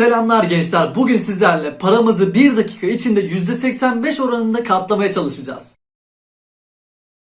Selamlar gençler. Bugün sizlerle paramızı 1 dakika içinde %85 oranında katlamaya çalışacağız.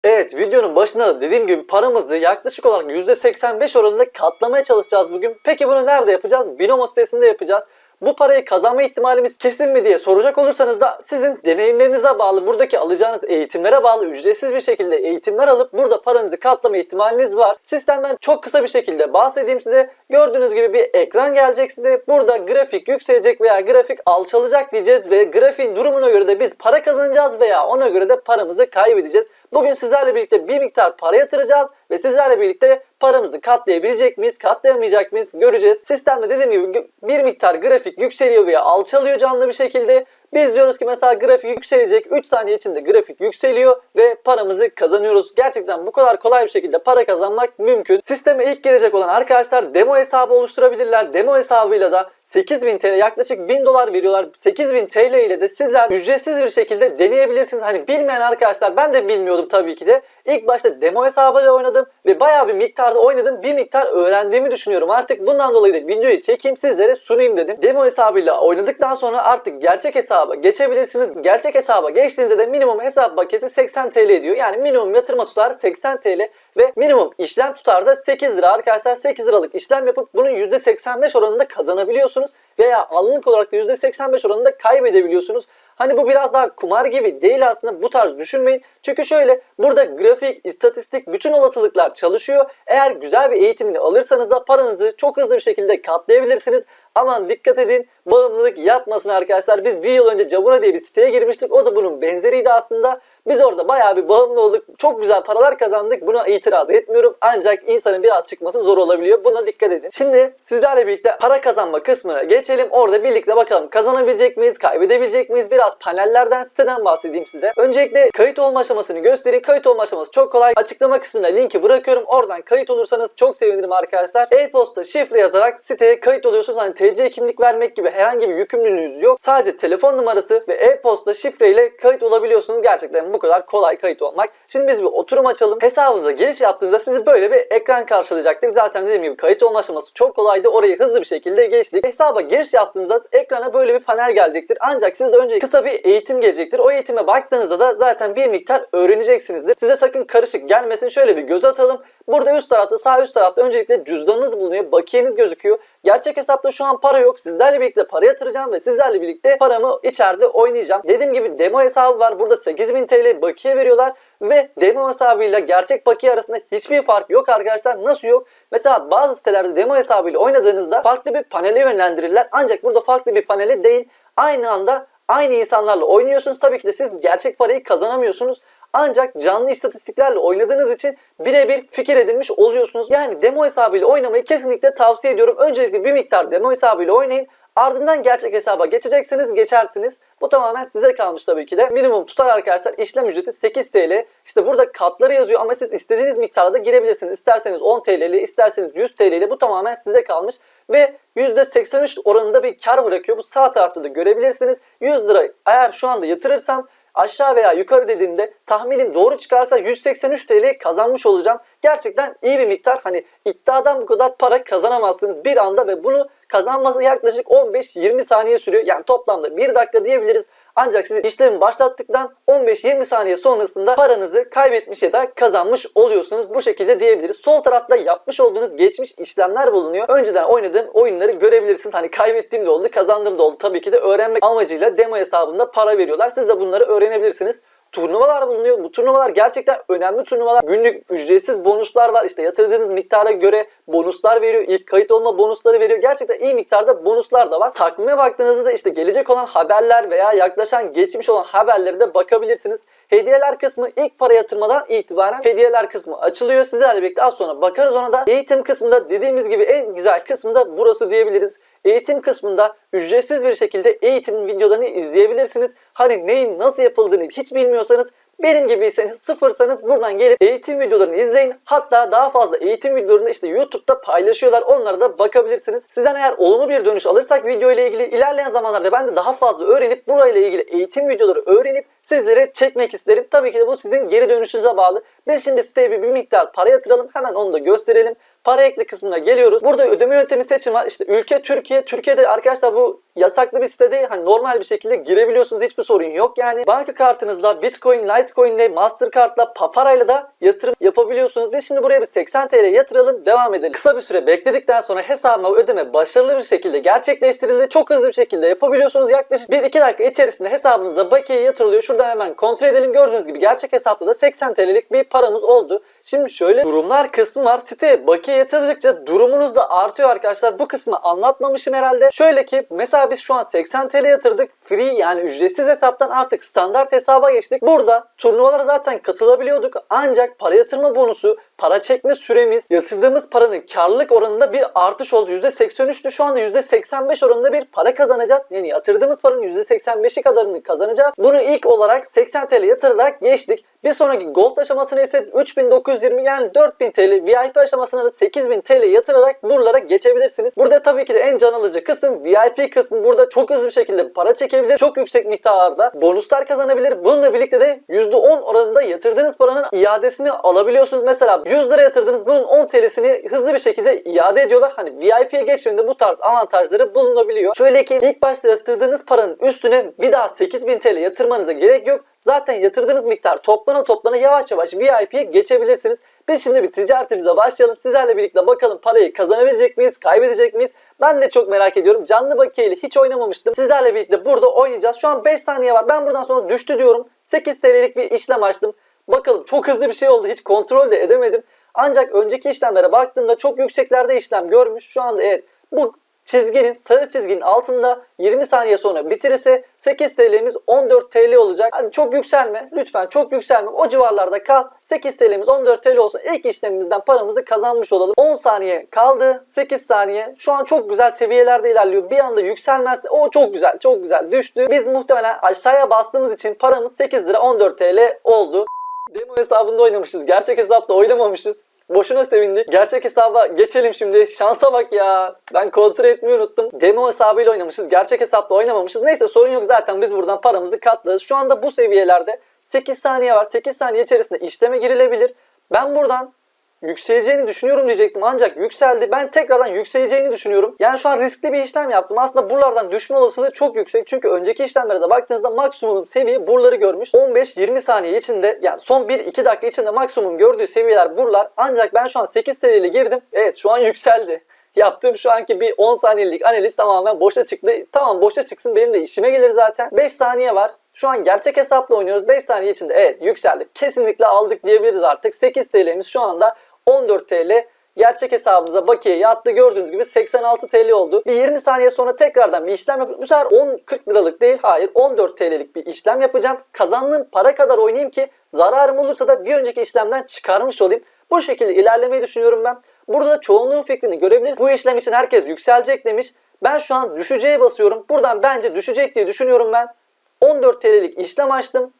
Evet videonun başında da dediğim gibi paramızı yaklaşık olarak %85 oranında katlamaya çalışacağız bugün. Peki bunu nerede yapacağız? Binomo sitesinde yapacağız. Bu parayı kazanma ihtimalimiz kesin mi diye soracak olursanız da sizin deneyimlerinize bağlı, buradaki alacağınız eğitimlere bağlı ücretsiz bir şekilde eğitimler alıp burada paranızı katlama ihtimaliniz var. Sistemden çok kısa bir şekilde bahsedeyim size. Gördüğünüz gibi bir ekran gelecek size. Burada grafik yükselecek veya grafik alçalacak diyeceğiz ve grafiğin durumuna göre de biz para kazanacağız veya ona göre de paramızı kaybedeceğiz. Bugün sizlerle birlikte bir miktar para yatıracağız ve sizlerle birlikte paramızı katlayabilecek miyiz, katlayamayacak mıyız göreceğiz. Sistemde dediğim gibi bir miktar grafik yükseliyor veya alçalıyor canlı bir şekilde. Biz diyoruz ki mesela grafik yükselecek 3 saniye içinde grafik yükseliyor ve paramızı kazanıyoruz. Gerçekten bu kadar kolay bir şekilde para kazanmak mümkün. Sisteme ilk gelecek olan arkadaşlar demo hesabı oluşturabilirler. Demo hesabıyla da 8000 TL yaklaşık 1000 dolar veriyorlar. 8000 TL ile de sizler ücretsiz bir şekilde deneyebilirsiniz. Hani bilmeyen arkadaşlar ben de bilmiyordum tabii ki de. İlk başta demo hesabıyla oynadım ve bayağı bir miktarda oynadım. Bir miktar öğrendiğimi düşünüyorum. Artık bundan dolayı da videoyu çekeyim sizlere sunayım dedim. Demo hesabıyla oynadıktan sonra artık gerçek hesaba geçebilirsiniz. Gerçek hesaba geçtiğinizde de minimum hesap bakiyesi 80 TL ediyor. Yani minimum yatırma tutar 80 TL ve minimum işlem tutar da 8 lira arkadaşlar. 8 liralık işlem yapıp bunun %85 oranında kazanabiliyorsunuz veya anlık olarak da %85 oranında kaybedebiliyorsunuz. Hani bu biraz daha kumar gibi değil aslında bu tarz düşünmeyin. Çünkü şöyle burada grafik, istatistik bütün olasılıklar çalışıyor. Eğer güzel bir eğitimini alırsanız da paranızı çok hızlı bir şekilde katlayabilirsiniz. Aman dikkat edin bağımlılık yapmasın arkadaşlar. Biz bir yıl önce Cabura diye bir siteye girmiştik. O da bunun benzeriydi aslında. Biz orada bayağı bir bağımlı olduk. Çok güzel paralar kazandık. Buna itiraz etmiyorum. Ancak insanın biraz çıkması zor olabiliyor. Buna dikkat edin. Şimdi sizlerle birlikte para kazanma kısmına geçelim. Orada birlikte bakalım kazanabilecek miyiz? Kaybedebilecek miyiz? Biraz panellerden, siteden bahsedeyim size. Öncelikle kayıt olma aşamasını göstereyim. Kayıt olma aşaması çok kolay. Açıklama kısmına linki bırakıyorum. Oradan kayıt olursanız çok sevinirim arkadaşlar. E-posta şifre yazarak siteye kayıt oluyorsunuz. Hani TC kimlik vermek gibi herhangi bir yükümlülüğünüz yok. Sadece telefon numarası ve e-posta şifreyle kayıt olabiliyorsunuz. Gerçekten bu kadar kolay kayıt olmak. Şimdi biz bir oturum açalım. Hesabınıza giriş yaptığınızda sizi böyle bir ekran karşılayacaktır. Zaten dediğim gibi kayıt olma aşaması çok kolaydı. Orayı hızlı bir şekilde geçtik. Hesaba giriş yaptığınızda ekrana böyle bir panel gelecektir. Ancak sizde önce kısa bir eğitim gelecektir. O eğitime baktığınızda da zaten bir miktar öğreneceksinizdir. Size sakın karışık gelmesin. Şöyle bir göz atalım. Burada üst tarafta sağ üst tarafta öncelikle cüzdanınız bulunuyor. Bakiyeniz gözüküyor. Gerçek hesapta şu an para yok. Sizlerle birlikte para yatıracağım ve sizlerle birlikte paramı içeride oynayacağım. Dediğim gibi demo hesabı var. Burada 8000 TL bakiye veriyorlar ve demo hesabıyla gerçek bakiye arasında hiçbir fark yok arkadaşlar. Nasıl yok? Mesela bazı sitelerde demo hesabıyla oynadığınızda farklı bir panele yönlendirirler. Ancak burada farklı bir panele değil. Aynı anda aynı insanlarla oynuyorsunuz. Tabii ki de siz gerçek parayı kazanamıyorsunuz. Ancak canlı istatistiklerle oynadığınız için birebir fikir edinmiş oluyorsunuz. Yani demo hesabıyla oynamayı kesinlikle tavsiye ediyorum. Öncelikle bir miktar demo hesabıyla oynayın. Ardından gerçek hesaba geçecekseniz geçersiniz. Bu tamamen size kalmış tabii ki de. Minimum tutar arkadaşlar. İşlem ücreti 8 TL. İşte burada katları yazıyor ama siz istediğiniz miktarda girebilirsiniz. İsterseniz 10 TL'li, isterseniz 100 TL'li. Bu tamamen size kalmış. Ve %83 oranında bir kar bırakıyor. Bu sağ tarafta da görebilirsiniz. 100 lira eğer şu anda yatırırsam aşağı veya yukarı dediğimde tahminim doğru çıkarsa 183 TL kazanmış olacağım. Gerçekten iyi bir miktar. Hani iddiadan bu kadar para kazanamazsınız bir anda ve bunu kazanması yaklaşık 15-20 saniye sürüyor. Yani toplamda 1 dakika diyebiliriz. Ancak siz işlemi başlattıktan 15-20 saniye sonrasında paranızı kaybetmiş ya da kazanmış oluyorsunuz. Bu şekilde diyebiliriz. Sol tarafta yapmış olduğunuz geçmiş işlemler bulunuyor. Önceden oynadığım oyunları görebilirsiniz. Hani kaybettiğim de oldu, kazandığım da oldu. Tabii ki de öğrenmek amacıyla demo hesabında para veriyorlar. Siz de bunları öğrenebilirsiniz turnuvalar bulunuyor. Bu turnuvalar gerçekten önemli turnuvalar. Günlük ücretsiz bonuslar var. İşte yatırdığınız miktara göre bonuslar veriyor. İlk kayıt olma bonusları veriyor. Gerçekten iyi miktarda bonuslar da var. Takvime baktığınızda da işte gelecek olan haberler veya yaklaşan geçmiş olan haberlere de bakabilirsiniz. Hediyeler kısmı ilk para yatırmadan itibaren hediyeler kısmı açılıyor. Sizlerle birlikte az sonra bakarız ona da. Eğitim kısmında dediğimiz gibi en güzel kısmı da burası diyebiliriz. Eğitim kısmında ücretsiz bir şekilde eğitim videolarını izleyebilirsiniz. Hani neyin nasıl yapıldığını hiç bilmiyorsanız benim gibiyseniz sıfırsanız buradan gelip eğitim videolarını izleyin. Hatta daha fazla eğitim videolarını işte YouTube'da paylaşıyorlar. Onlara da bakabilirsiniz. Sizden eğer olumlu bir dönüş alırsak video ile ilgili ilerleyen zamanlarda ben de daha fazla öğrenip burayla ilgili eğitim videoları öğrenip sizlere çekmek isterim. Tabii ki de bu sizin geri dönüşünüze bağlı. Biz şimdi siteye bir, bir miktar para yatıralım. Hemen onu da gösterelim. Para ekle kısmına geliyoruz. Burada ödeme yöntemi seçim var. İşte ülke Türkiye. Türkiye'de arkadaşlar bu yasaklı bir site değil. Hani normal bir şekilde girebiliyorsunuz. Hiçbir sorun yok yani. Banka kartınızla Bitcoin, Litecoin ile Mastercard'la Papara'yla da yatırım yapabiliyorsunuz. Biz şimdi buraya bir 80 TL yatıralım. Devam edelim. Kısa bir süre bekledikten sonra hesabıma ödeme başarılı bir şekilde gerçekleştirildi. Çok hızlı bir şekilde yapabiliyorsunuz. Yaklaşık 1-2 dakika içerisinde hesabınıza bakiye yatırılıyor. Şuradan hemen kontrol edelim. Gördüğünüz gibi gerçek hesapta da 80 TL'lik bir paramız oldu. Şimdi şöyle durumlar kısmı var. Siteye bakiye yatırdıkça durumunuz da artıyor arkadaşlar. Bu kısmı anlatmamışım herhalde. Şöyle ki mesela biz şu an 80 TL yatırdık. Free yani ücretsiz hesaptan artık standart hesaba geçtik. Burada turnuvalara zaten katılabiliyorduk. Ancak para yatırma bonusu, para çekme süremiz, yatırdığımız paranın karlılık oranında bir artış oldu. %83'tü şu anda %85 oranında bir para kazanacağız. Yani yatırdığımız paranın %85'i kadarını kazanacağız. Bunu ilk olarak 80 TL yatırarak geçtik. Bir sonraki gold aşamasına ise 3920 yani 4000 TL, VIP aşamasına da 8000 TL yatırarak buralara geçebilirsiniz. Burada tabii ki de en can alıcı kısım VIP kısmı. Burada çok hızlı bir şekilde para çekebilir. Çok yüksek miktarda bonuslar kazanabilir. Bununla birlikte de %10 oranında yatırdığınız paranın iadesini alabiliyorsunuz. Mesela 100 lira yatırdınız bunun 10 TL'sini hızlı bir şekilde iade ediyorlar. Hani VIP'ye geçmediğinde bu tarz avantajları bulunabiliyor. Şöyle ki ilk başta yatırdığınız paranın üstüne bir daha 8000 TL yatırmanıza gerek yok. Zaten yatırdığınız miktar toplana toplana yavaş yavaş VIP'ye geçebilirsiniz. Biz şimdi bir ticaretimize başlayalım. Sizlerle birlikte bakalım parayı kazanabilecek miyiz, kaybedecek miyiz? Ben de çok merak ediyorum. Canlı bakiyeyle hiç oynamamıştım. Sizlerle birlikte burada oynayacağız. Şu an 5 saniye var. Ben buradan sonra düştü diyorum. 8 TL'lik bir işlem açtım. Bakalım çok hızlı bir şey oldu. Hiç kontrol de edemedim. Ancak önceki işlemlere baktığımda çok yükseklerde işlem görmüş. Şu anda evet bu çizginin sarı çizginin altında 20 saniye sonra bitirirse 8 TL'miz 14 TL olacak. Hani çok yükselme lütfen çok yükselme o civarlarda kal. 8 TL'miz 14 TL olsun. İlk işlemimizden paramızı kazanmış olalım. 10 saniye kaldı. 8 saniye. Şu an çok güzel seviyelerde ilerliyor. Bir anda yükselmezse o çok güzel çok güzel düştü. Biz muhtemelen aşağıya bastığımız için paramız 8 lira 14 TL oldu. Demo hesabında oynamışız. Gerçek hesapta oynamamışız. Boşuna sevindik. Gerçek hesaba geçelim şimdi. Şansa bak ya. Ben kontrol etmeyi unuttum. Demo hesabıyla oynamışız. Gerçek hesapla oynamamışız. Neyse sorun yok zaten biz buradan paramızı katlarız. Şu anda bu seviyelerde 8 saniye var. 8 saniye içerisinde işleme girilebilir. Ben buradan yükseleceğini düşünüyorum diyecektim ancak yükseldi. Ben tekrardan yükseleceğini düşünüyorum. Yani şu an riskli bir işlem yaptım. Aslında buralardan düşme olasılığı çok yüksek. Çünkü önceki işlemlere de baktığınızda maksimum seviye buraları görmüş. 15-20 saniye içinde yani son 1-2 dakika içinde maksimum gördüğü seviyeler buralar. Ancak ben şu an 8 TL ile girdim. Evet şu an yükseldi. Yaptığım şu anki bir 10 saniyelik analiz tamamen boşa çıktı. Tamam boşa çıksın benim de işime gelir zaten. 5 saniye var. Şu an gerçek hesapla oynuyoruz. 5 saniye içinde evet yükseldik. Kesinlikle aldık diyebiliriz artık. 8 TL'miz şu anda 14 TL gerçek hesabımıza bakiye yattı. Gördüğünüz gibi 86 TL oldu. Bir 20 saniye sonra tekrardan bir işlem yapıp bu sefer 10-40 liralık değil hayır 14 TL'lik bir işlem yapacağım. Kazandığım para kadar oynayayım ki zararım olursa da bir önceki işlemden çıkarmış olayım. Bu şekilde ilerlemeyi düşünüyorum ben. Burada da çoğunluğun fikrini görebiliriz. Bu işlem için herkes yükselecek demiş. Ben şu an düşeceğe basıyorum. Buradan bence düşecek diye düşünüyorum ben. 14 TL'lik işlem açtım.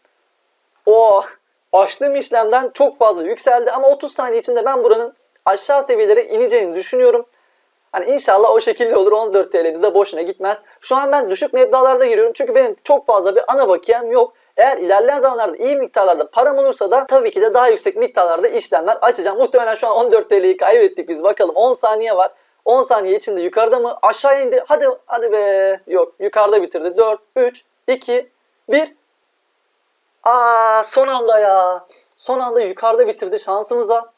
Oh açtığım işlemden çok fazla yükseldi ama 30 saniye içinde ben buranın aşağı seviyelere ineceğini düşünüyorum. Hani inşallah o şekilde olur 14 TL'miz de boşuna gitmez. Şu an ben düşük meblalarda giriyorum çünkü benim çok fazla bir ana bakiyem yok. Eğer ilerleyen zamanlarda iyi miktarlarda param olursa da tabii ki de daha yüksek miktarlarda işlemler açacağım. Muhtemelen şu an 14 TL'yi kaybettik biz bakalım 10 saniye var. 10 saniye içinde yukarıda mı? Aşağı indi. Hadi hadi be. Yok yukarıda bitirdi. 4, 3, 2, 1. Aa son anda ya. Son anda yukarıda bitirdi şansımıza.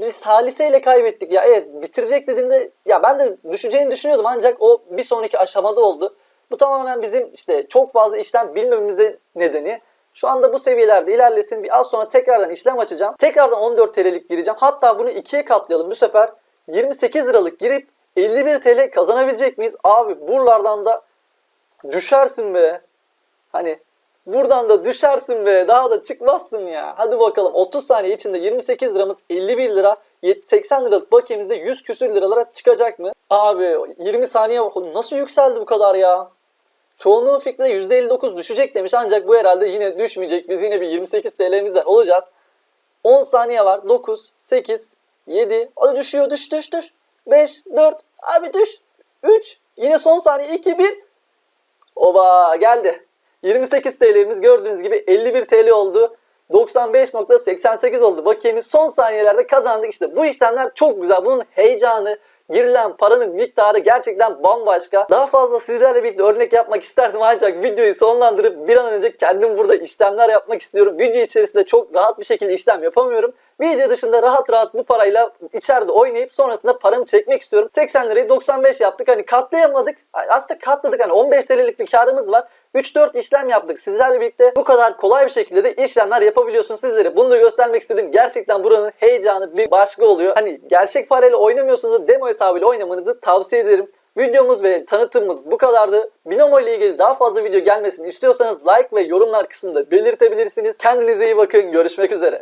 Biz saliseyle kaybettik ya. Evet bitirecek dediğimde ya ben de düşeceğini düşünüyordum ancak o bir sonraki aşamada oldu. Bu tamamen bizim işte çok fazla işlem bilmememizin nedeni. Şu anda bu seviyelerde ilerlesin. Bir az sonra tekrardan işlem açacağım. Tekrardan 14 TL'lik gireceğim. Hatta bunu ikiye katlayalım. Bu sefer 28 liralık girip 51 TL kazanabilecek miyiz? Abi buralardan da düşersin be. Hani buradan da düşersin be. Daha da çıkmazsın ya. Hadi bakalım 30 saniye içinde 28 liramız 51 lira 80 liralık bakiyemizde 100 küsür liralara çıkacak mı? Abi 20 saniye nasıl yükseldi bu kadar ya? Çoğunluğun fikri de %59 düşecek demiş ancak bu herhalde yine düşmeyecek. Biz yine bir 28 TL'mizden olacağız. 10 saniye var. 9, 8, 7. O düşüyor. Düş düş düş. 5, 4. Abi düş. 3. Yine son saniye. 2, 1. Oba geldi. 28 TL'miz gördüğünüz gibi 51 TL oldu. 95.88 oldu. Bakiyemiz son saniyelerde kazandık. İşte bu işlemler çok güzel. Bunun heyecanı, girilen paranın miktarı gerçekten bambaşka. Daha fazla sizlerle birlikte örnek yapmak isterdim ancak videoyu sonlandırıp bir an önce kendim burada işlemler yapmak istiyorum. Video içerisinde çok rahat bir şekilde işlem yapamıyorum. Video dışında rahat rahat bu parayla içeride oynayıp sonrasında paramı çekmek istiyorum. 80 lirayı 95 yaptık. Hani katlayamadık. Aslında katladık. Hani 15 TL'lik bir karımız var. 3-4 işlem yaptık. Sizlerle birlikte bu kadar kolay bir şekilde de işlemler yapabiliyorsunuz sizlere. Bunu da göstermek istedim. Gerçekten buranın heyecanı bir başka oluyor. Hani gerçek parayla oynamıyorsanız da demo hesabıyla oynamanızı tavsiye ederim. Videomuz ve tanıtımımız bu kadardı. Binomo ile ilgili daha fazla video gelmesini istiyorsanız like ve yorumlar kısmında belirtebilirsiniz. Kendinize iyi bakın. Görüşmek üzere.